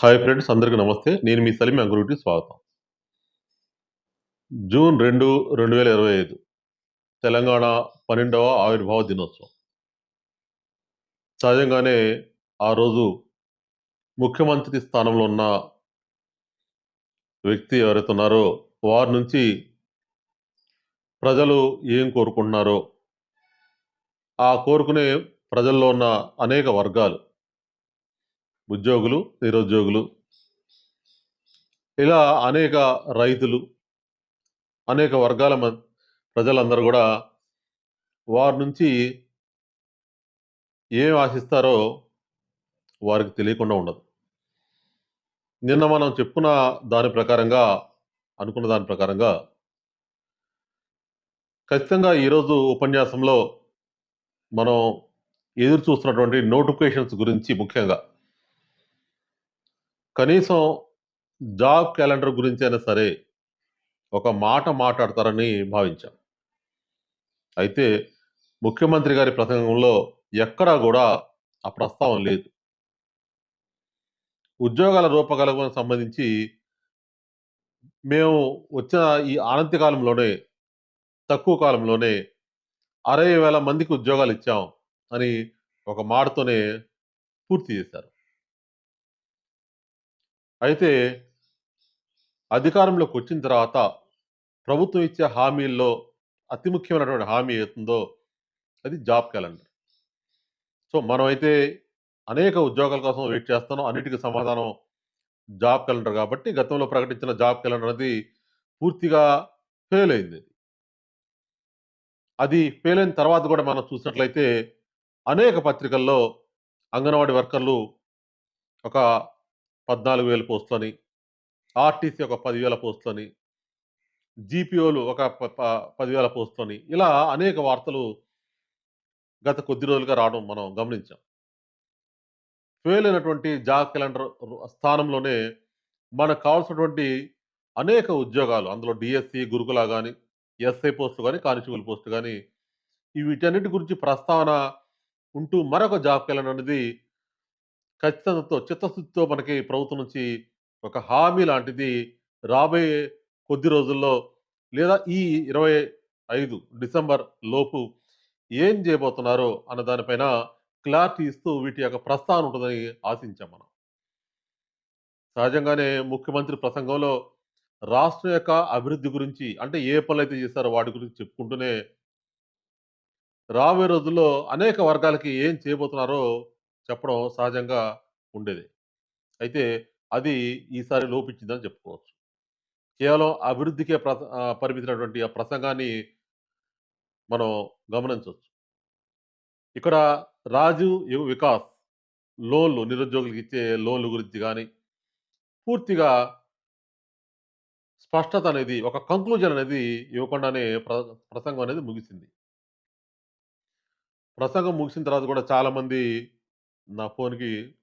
Hi friends అందరికీ నమస్తే. నేను మీ సలీం అంగురుటి స్వాగతం. జూన్ రెండు రెండు వేల ఇరవై ఐదు. తెలంగాణ పన్నెండవ ఆవిర్భావ దినోత్సవం. సహజంగానే ఆ రోజు ముఖ్యమంత్రి స్థానంలో ఉన్న వ్యక్తి ఎవరైతే ఉన్నారో వారి నుంచి ప్రజలు ఏం కోరుకుంటున్నారో ఆ కోరుకునే ప్రజల్లో ఉన్న అనేక వర్గాలు ఉద్యోగులు నిరుద్యోగులు ఇలా అనేక రైతులు అనేక వర్గాల మ- ప్రజలందరూ కూడా వారి నుంచి ఏం ఆశిస్తారో వారికి తెలియకుండా ఉండదు. నిన్న మనం చెప్పుకున్న దాని ప్రకారంగా అనుకున్న దాని ప్రకారంగా ఖచ్చితంగా ఈరోజు ఉపన్యాసంలో మనం ఎదురు చూస్తున్నటువంటి నోటిఫికేషన్స్ గురించి ముఖ్యంగా కనీసం జాబ్ క్యాలెండర్ గురించి అయినా సరే ఒక మాట మాట్లాడతారని భావించాం. అయితే ముఖ్యమంత్రి గారి ప్రసంగంలో ఎక్కడా కూడా ఆ ప్రస్తావం లేదు. ఉద్యోగాల రూపకల్పన సంబంధించి మేము వచ్చిన ఈ ఆనంతి కాలంలోనే తక్కువ కాలంలోనే అరవై వేల మందికి ఉద్యోగాలు ఇచ్చాం అని ఒక మాటతోనే పూర్తి చేశారు. అయితే అధికారంలోకి వచ్చిన తర్వాత ప్రభుత్వం ఇచ్చే హామీల్లో అతి ముఖ్యమైనటువంటి హామీ ఏతుందో అది జాబ్ క్యాలెండర్. సో మనమైతే అనేక ఉద్యోగాల కోసం వెయిట్ చేస్తున్నాం. అన్నిటికీ సమాధానం జాబ్ క్యాలెండర్ కాబట్టి గతంలో ప్రకటించిన జాబ్ క్యాలెండర్ అనేది పూర్తిగా ఫెయిల్ అయింది. అది ఫెయిల్ అయిన తర్వాత కూడా మనం చూసినట్లయితే అనేక పత్రికల్లో అంగన్వాడీ వర్కర్లు ఒక పద్నాలుగు వేల పోస్టులని ఆర్టీసీ ఒక పదివేల పోస్టులని జీపీఓలు ఒక ప- ప- పదివేల పోస్టులని ఇలా అనేక వార్తలు గత కొద్ది రోజులుగా రావడం మనం గమనించాం. ఫెయిల్ అయినటువంటి జాబ్ క్యాలెండర్ స్థానంలోనే మనకు కావాల్సినటువంటి అనేక ఉద్యోగాలు అందులో డిఎస్సి గురుకుల కానీ ఎస్ఐ పోస్టు కానీ కానిస్టేబుల్ పోస్టు కానీ వీటన్నిటి గురించి ప్రస్తావన ఉంటూ మరొక జాబ్ క్యాలెండర్ అనేది ఖచ్చితంతో చిత్తశుద్ధితో మనకి ప్రభుత్వం నుంచి ఒక హామీ లాంటిది రాబోయే కొద్ది రోజుల్లో లేదా ఈ ఇరవై ఐదు డిసెంబర్ లోపు ఏం చేయబోతున్నారో అన్న దానిపైన క్లారిటీ ఇస్తూ వీటి యొక్క ప్రస్థానం ఉంటుందని ఆశించాం మనం. సహజంగానే ముఖ్యమంత్రి ప్రసంగంలో రాష్ట్రం యొక్క అభివృద్ధి గురించి అంటే ఏ పనులు అయితే చేశారో వాటి గురించి చెప్పుకుంటూనే రాబోయే రోజుల్లో అనేక వర్గాలకి ఏం చేయబోతున్నారో చెప్పడం సహజంగా ఉండేది. అయితే అది ఈసారి లోపించిందని చెప్పుకోవచ్చు. కేవలం అభివృద్ధికే ప్ర పరిమితినటువంటి ఆ ప్రసంగాన్ని మనం గమనించవచ్చు. ఇక్కడ రాజు వికాస్ లోన్లు నిరుద్యోగులకు ఇచ్చే లోన్ల గురించి కానీ పూర్తిగా స్పష్టత అనేది ఒక కంక్లూజన్ అనేది ఇవ్వకుండానే ప్ర ప్రసంగం అనేది ముగిసింది. ప్రసంగం ముగిసిన తర్వాత కూడా చాలామంది నా ఫోన్కి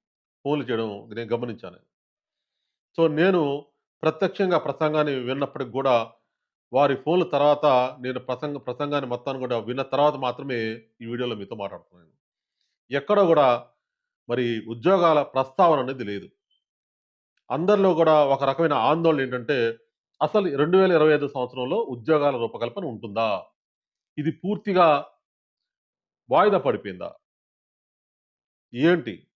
ఫోన్లు చేయడం నేను గమనించాను. సో నేను ప్రత్యక్షంగా ప్రసంగాన్ని విన్నప్పటికి కూడా వారి ఫోన్ల తర్వాత నేను ప్రసంగ ప్రసంగాన్ని మొత్తాన్ని కూడా విన్న తర్వాత మాత్రమే ఈ వీడియోలో మీతో మాట్లాడుతున్నాను. ఎక్కడో కూడా మరి ఉద్యోగాల ప్రస్తావన అనేది లేదు. అందరిలో కూడా ఒక రకమైన ఆందోళన ఏంటంటే అసలు రెండు వేల ఇరవై ఐదు సంవత్సరంలో ఉద్యోగాల రూపకల్పన ఉంటుందా? ఇది పూర్తిగా వాయిదా పడిపోయిందా? ఏంటి?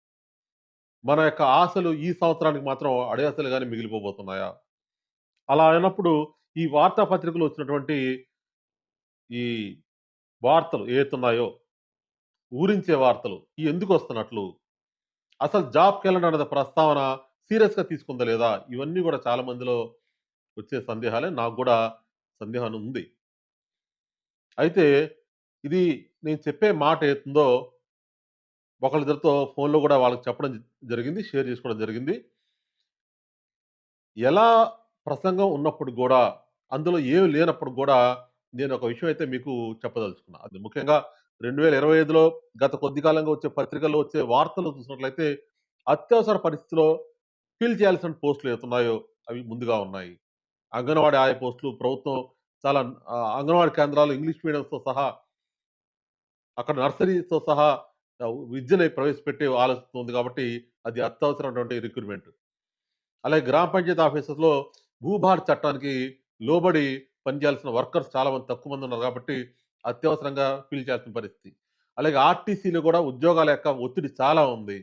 మన యొక్క ఆశలు ఈ సంవత్సరానికి మాత్రం అడియాసలుగానే మిగిలిపోబోతున్నాయా? అలా అయినప్పుడు ఈ వార్తాపత్రికలు వచ్చినటువంటి ఈ వార్తలు ఏతున్నాయో ఊరించే వార్తలు ఈ ఎందుకు వస్తున్నట్లు? అసలు జాబ్ క్యాలెండర్ అనేది ప్రస్తావన సీరియస్గా తీసుకుందా లేదా? ఇవన్నీ కూడా చాలా మందిలో వచ్చే సందేహాలే. నాకు కూడా సందేహం ఉంది. అయితే ఇది నేను చెప్పే మాట ఏతుందో ఒకళ్ళిద్దరితో ఫోన్లో కూడా వాళ్ళకి చెప్పడం జరిగింది షేర్ చేసుకోవడం జరిగింది. ఎలా ప్రసంగం ఉన్నప్పుడు కూడా అందులో ఏమి లేనప్పుడు కూడా నేను ఒక విషయం అయితే మీకు చెప్పదలుచుకున్నా. అది ముఖ్యంగా రెండు వేల ఇరవై ఐదులో గత కొద్ది కాలంగా వచ్చే పత్రికల్లో వచ్చే వార్తలు చూసినట్లయితే అత్యవసర పరిస్థితిలో ఫిల్ చేయాల్సిన పోస్టులు ఏతున్నాయో అవి ముందుగా ఉన్నాయి. అంగన్వాడీ ఆయా పోస్టులు ప్రభుత్వం చాలా అంగన్వాడీ కేంద్రాలు ఇంగ్లీష్ మీడియంతో సహా అక్కడ నర్సరీతో సహా విద్యని ప్రవేశపెట్టే ఆలోచన ఉంది కాబట్టి అది అత్యవసరమైనటువంటి రిక్రూట్మెంట్ అలాగే గ్రామ పంచాయతీ ఆఫీసర్స్‌లో భూభారతి చట్టానికి లోబడి పనిచేయాల్సిన వర్కర్స్ చాలా మంది తక్కువ మంది ఉన్నారు కాబట్టి అత్యవసరంగా పిలిచాల్సిన పరిస్థితి. అలాగే ఆర్టీసీలో కూడా ఉద్యోగాల యొక్క ఒత్తిడి చాలా ఉంది.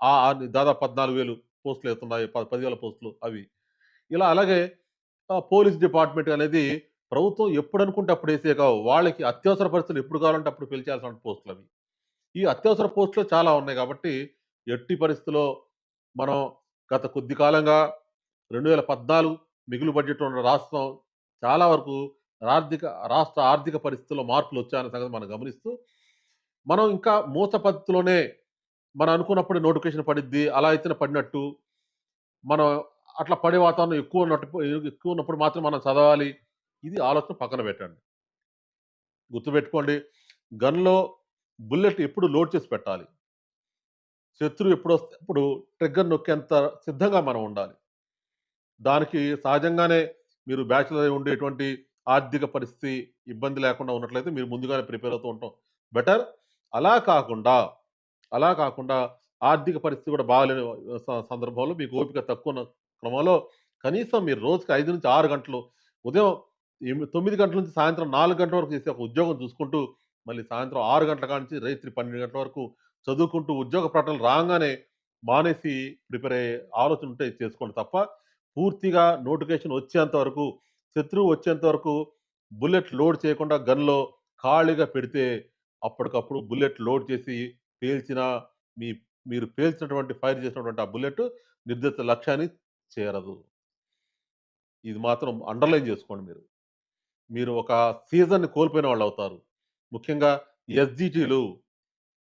ఆ! దాదాపు 14,000 పోస్టులు అవుతున్నాయి. ప 10,000 పోస్టులు అవి. ఇలా అలాగే పోలీస్ డిపార్ట్‌మెంట్ అనేది ప్రభుత్వం ఎప్పుడనుకుంటే అప్పుడు ఏసేవి కావు. వాళ్ళకి అత్యవసర పరిస్థితులు ఎప్పుడు కావాలంటే అప్పుడు పిలిచాల్సిన పోస్టులవి. ఈ అత్యవసర పోస్టులు చాలా ఉన్నాయి కాబట్టి ఎట్టి పరిస్థితిలో మనం గత కొద్ది కాలంగా 2014 మిగులు బడ్జెట్ ఉన్న రాష్ట్రం చాలా వరకు ఆర్థిక రాష్ట్ర ఆర్థిక పరిస్థితుల్లో మార్పులొచ్చాయన్న సంగతి మనం గమనిస్తూ, మనం ఇంకా మూత పద్ధతిలోనే మనం అనుకున్నప్పుడు నోటిఫికేషన్ పడిద్ది. అలా అయితే పడినట్టు మనం అట్లా పడే వాతావరణం ఎక్కువ ఉన్నట్టు ఎక్కువ ఉన్నప్పుడు మాత్రం మనం చదవాలి. ఇది ఆలోచన పక్కన పెట్టండి. గుర్తుపెట్టుకోండి. గన్‌లో బుల్లెట్ ఎప్పుడు లోడ్ చేసి పెట్టాలి. శత్రువు ఎప్పుడొస్తే అప్పుడు ట్రిగ్గర్ నొక్కేంత సిద్ధంగా మనం ఉండాలి. దానికి సహజంగానే మీరు బ్యాచిలర్ ఉండేటువంటి ఆర్థిక పరిస్థితి ఇబ్బంది లేకుండా ఉన్నట్లయితే మీరు ముందుగానే ప్రిపేర్ అవుతూ ఉంటాం బెటర్. అలా కాకుండా, అలా కాకుండా ఆర్థిక పరిస్థితి కూడా బాగాలేని సందర్భంలో మీకు ఓపిక తక్కువ ఉన్న క్రమంలో కనీసం మీరు రోజుకి 5-6 గంటలు ఉదయం తొమ్మిది గంటల నుంచి సాయంత్రం నాలుగు గంటల వరకు చేసే ఒక ఉద్యోగం చూసుకుంటూ, మళ్ళీ సాయంత్రం ఆరు గంటల కాడ నుంచి రాత్రి 12 గంటల వరకు చదువుకుంటూ ఉద్యోగ ప్రకటనలు రాగానే మానేసి ప్రిపేర్ అయ్యే ఆలోచన ఉంటే చేసుకోండి తప్ప, పూర్తిగా నోటిఫికేషన్ వచ్చేంత వరకు, శత్రువు వచ్చేంత వరకు బుల్లెట్ లోడ్ చేయకుండా గన్‌లో ఖాళీగా పెడితే అప్పటికప్పుడు బుల్లెట్ లోడ్ చేసి పేల్చిన మీ మీరు పేల్చినటువంటి ఫైర్ చేసినటువంటి ఆ బుల్లెట్ నిర్దిష్ట లక్ష్యాన్ని చేరదు. ఇది మాత్రం అండర్‌లైన్ చేసుకోండి మీరు. మీరు ఒక సీజన్‌ని కోల్పోయిన వాళ్ళు అవుతారు ముఖ్యంగా ఎస్‌జిటిలు,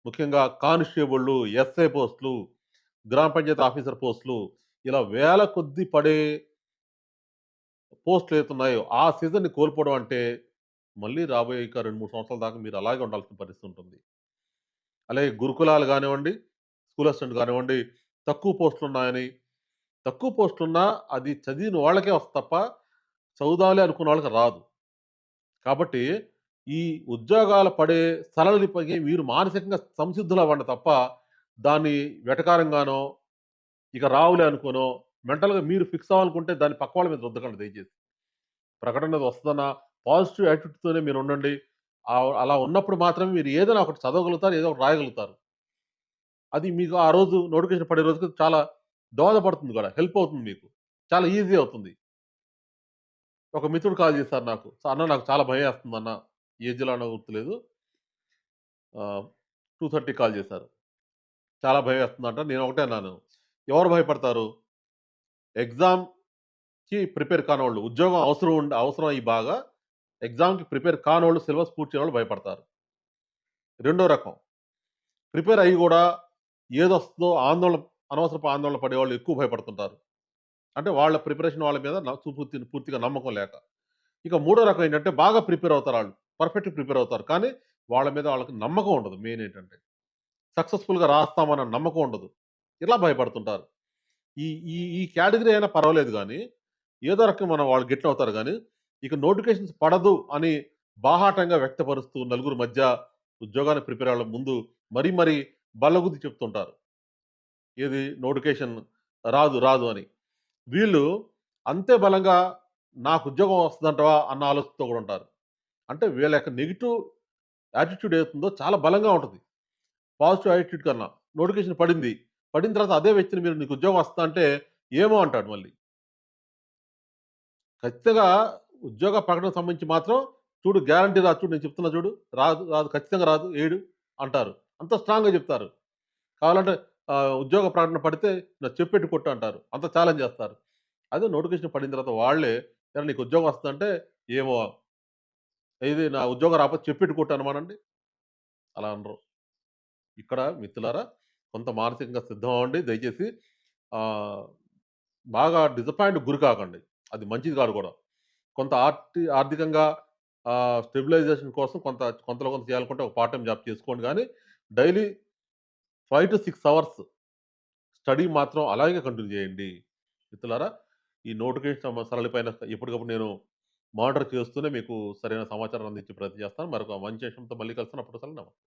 ముఖ్యంగా కానిస్టేబుళ్ళు, ఎస్ఐ పోస్టులు, గ్రామ పంచాయతీ ఆఫీసర్ పోస్టులు ఇలా వేల కొద్ది పడే పోస్టులు ఏతున్నాయో ఆ సీజన్‌ని కోల్పోవడం అంటే మళ్ళీ రాబోయే ఇంకా 2, 3 సంవత్సరాల దాకా మీరు అలాగే ఉండాల్సిన పరిస్థితి ఉంటుంది. అలాగే గురుకులాలు కానివ్వండి స్కూల్ అసిస్టెంట్ కానివ్వండి తక్కువ పోస్టులున్నాయని, తక్కువ పోస్టులున్నా అది చదివిన వాళ్ళకే వస్తది తప్ప, చదువుదాలి అనుకున్న వాళ్ళకి రాదు. కాబట్టి ఈ ఉద్యోగాలు పడే సరళిపై మీరు మానసికంగా సంసిద్ధులవ్వండి తప్ప, దాన్ని వెటకారంగానో, ఇక రావులే అనుకోనో, మెంటల్‌గా మీరు ఫిక్స్ అవ్వాలనుకుంటే దాన్ని పక్క వాళ్ళ మీద రుద్దకండి దయచేసి. ప్రకటన వస్తుందన్న పాజిటివ్ యాటిట్యూడ్‌తోనే మీరు ఉండండి అలా ఉన్నప్పుడు మాత్రమే మీరు ఏదైనా ఒకటి చదవగలుగుతారు. ఏదో ఒకటి రాయగలుగుతారు. అది మీకు ఆ రోజు నోటిఫికేషన్ పడే రోజుకి చాలా దోహదపడుతుంది కూడా. హెల్ప్ అవుతుంది మీకు. చాలా ఈజీ అవుతుంది. ఒక మిత్రుడు కాల్ చేశారు నాకు. "అన్న నాకు చాలా భయం వస్తుందన్నా ఏ జిల్లానో గుర్తులేదు. టూ థర్టీ కాల్ చేశారు. చాలా భయమేస్తుందంట. నేను ఒకటే అన్నాను. ఎవరు భయపడతారు? ఎగ్జామ్‌కి ప్రిపేర్ కానోళ్ళు. ఉద్యోగం అవసరం ఉండి అవసరం అయ్యి బాగా ఎగ్జామ్‌కి ప్రిపేర్ కానోళ్ళు, సిలబస్ పూర్తి వాళ్ళు భయపడతారు. రెండో రకం. ప్రిపేర్ అయ్యి కూడా ఏదొస్తుందో ఆందోళన అనవసరపు ఆందోళన పడేవాళ్ళు ఎక్కువ భయపడుతుంటారు. అంటే వాళ్ళ ప్రిపరేషన్ వాళ్ళ మీద పూర్తి పూర్తిగా నమ్మకం లేక. ఇక మూడో రకం ఏంటంటే బాగా ప్రిపేర్ అవుతారు వాళ్ళు పర్ఫెక్ట్ ప్రిపేర్ అవుతారు. కానీ వాళ్ళ మీద వాళ్ళకి నమ్మకం ఉండదు మెయిన్ ఏంటంటే. సక్సెస్‌ఫుల్‌గా రాస్తామన్న నమ్మకం ఉండదు. ఇలా భయపడుతుంటారు. ఈ ఈ ఈ కేటగిరీ అయినా పర్వాలేదు కానీ ఏదో రకం మనం వాళ్ళు గిట్ల అవుతారు కానీ ఇక నోటిఫికేషన్స్ పడదు అని బాహాటంగా వ్యక్తపరుస్తూ నలుగురి మధ్య ఉద్యోగాన్ని ప్రిపేర్ అవ్వడం ముందు మరీ మరీ బల్లగుద్ది చెప్తుంటారు. ఏది నోటిఫికేషన్ రాదు, రాదు అని. వీళ్ళు అంతే బలంగా నాకు ఉద్యోగం వస్తుందంటవా అన్న ఆలోచనతో కూడా ఉంటారు. అంటే వీళ్ళ యొక్క నెగిటివ్ యాటిట్యూడ్ ఏదైతుందో చాలా బలంగా ఉంటుంది పాజిటివ్ యాటిట్యూడ్ కన్నా. నోటిఫికేషన్ పడింది. పడిన తర్వాత అదే వ్యక్తిని మీరు నీకు ఉద్యోగం వస్తా అంటే ఏమో అంటాడు మళ్ళీ. ఖచ్చితంగా ఉద్యోగ ప్రకటన సంబంధించి మాత్రం చూడు గ్యారంటీ రాదు చూడు నేను చెప్తున్నా చూడు. రాదు, రాదు ఖచ్చితంగా రాదు ఏడు అంటారు. అంత స్ట్రాంగ్‌గా చెప్తారు. కావాలంటే ఉద్యోగ ప్రకటన పడితే నాకు చెప్పెట్టు కొట్టు అంటారు. అంత ఛాలెంజ్ చేస్తారు. అదే నోటిఫికేషన్ పడిన తర్వాత వాళ్ళే నీకు ఉద్యోగం వస్తుందంటే "ఏమో" "ఇది నా ఉద్యోగం రాకపోతే చెప్పెట్టి మనండి అలా అనరు. ఇక్కడ మిత్రులారా కొంత మానసికంగా సిద్ధం అవ్వండి దయచేసి. బాగా డిసప్పాయింట్ గురి కాకండి. అది మంచిది కాదు కూడా. కొంత ఆర్టి ఆర్థికంగా స్టెబిలైజేషన్ కోసం కొంత కొంతలో కొంత చేయాలనుకుంటే ఒక పార్ట్ టైం జాబ్ చేసుకోండి కానీ డైలీ 5-6 అవర్స్ స్టడీ మాత్రం అలాగే కంటిన్యూ చేయండి. మిత్రులారా ఈ నోటిఫికేషన్ సరళిపైన ఎప్పటికప్పుడు నేను మానిటర్ చేస్తూనే మీకు సరైన సమాచారం అందించి ప్రయత్నం చేస్తాను. మరొక మంచి విషయంతో మళ్ళీ కలుస్తాను. అప్పుడు అసలు నమస్తే.